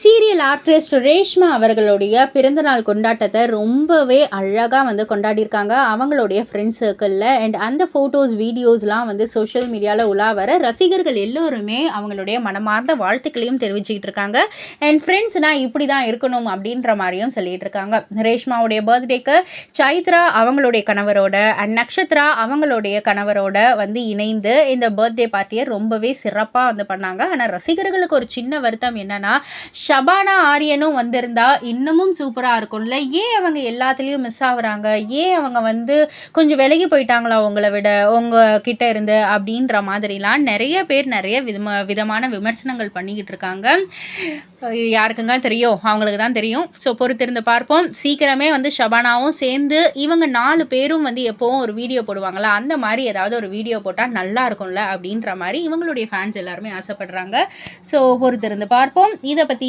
Serial artist Reshma அவர்களுடைய பிறந்தநாள் கொண்டாட்டத்தை ரொம்பவே அழகாக வந்து கொண்டாடியிருக்காங்க. அவங்களுடைய ஃப்ரெண்ட்ஸ் சர்க்கிளில் அண்ட் அந்த ஃபோட்டோஸ் வீடியோஸ்லாம் வந்து சோஷியல் மீடியாவில் உலா வர ரசிகர்கள் எல்லோருமே அவங்களுடைய மனமார்ந்த வாழ்த்துக்களையும் தெரிவிச்சுக்கிட்டு இருக்காங்க. அண்ட் ஃப்ரெண்ட்ஸ்னால் இப்படி தான் இருக்கணும் அப்படின்ற மாதிரியும் சொல்லிகிட்டு இருக்காங்க. ரேஷ்மாவுடைய பர்த்டேக்கு சைத்ரா அவங்களுடைய கணவரோட அண்ட் நக்ஷத்ரா அவங்களுடைய கணவரோட வந்து இணைந்து இந்த பர்த்டே பார்ட்டியை ரொம்பவே சிறப்பாக வந்து பண்ணாங்க. ஆனால் ரசிகர்களுக்கு ஒரு சின்ன வருத்தம் என்னன்னா ஷபானா ஆரியனும் வந்திருந்தா இன்னமும் சூப்பராக இருக்கும்ல. ஏன் அவங்க எல்லாத்துலேயும் மிஸ் ஆகுறாங்க? ஏன் அவங்க வந்து கொஞ்சம் விலகி போயிட்டாங்களா உங்களை விட உங்கள் கிட்ட இருந்து அப்படின்ற மாதிரிலாம் நிறைய பேர் நிறைய விதம விதமான விமர்சனங்கள் பண்ணிக்கிட்டு இருக்காங்க. யாருக்குங்க தெரியும்? அவங்களுக்கு தான் தெரியும். ஸோ பொறுத்திருந்து பார்ப்போம். சீக்கிரமே வந்து ஷபானாவும் சேர்ந்து இவங்க நாலு பேரும் வந்து எப்போவும் ஒரு வீடியோ போடுவாங்களா? அந்த மாதிரி ஏதாவது ஒரு வீடியோ போட்டால் நல்லா இருக்கும்ல அப்படின்ற மாதிரி இவங்களுடைய ஃபேன்ஸ் எல்லாருமே ஆசைப்படுறாங்க. ஸோ பொறுத்திருந்து பார்ப்போம். இதை பற்றி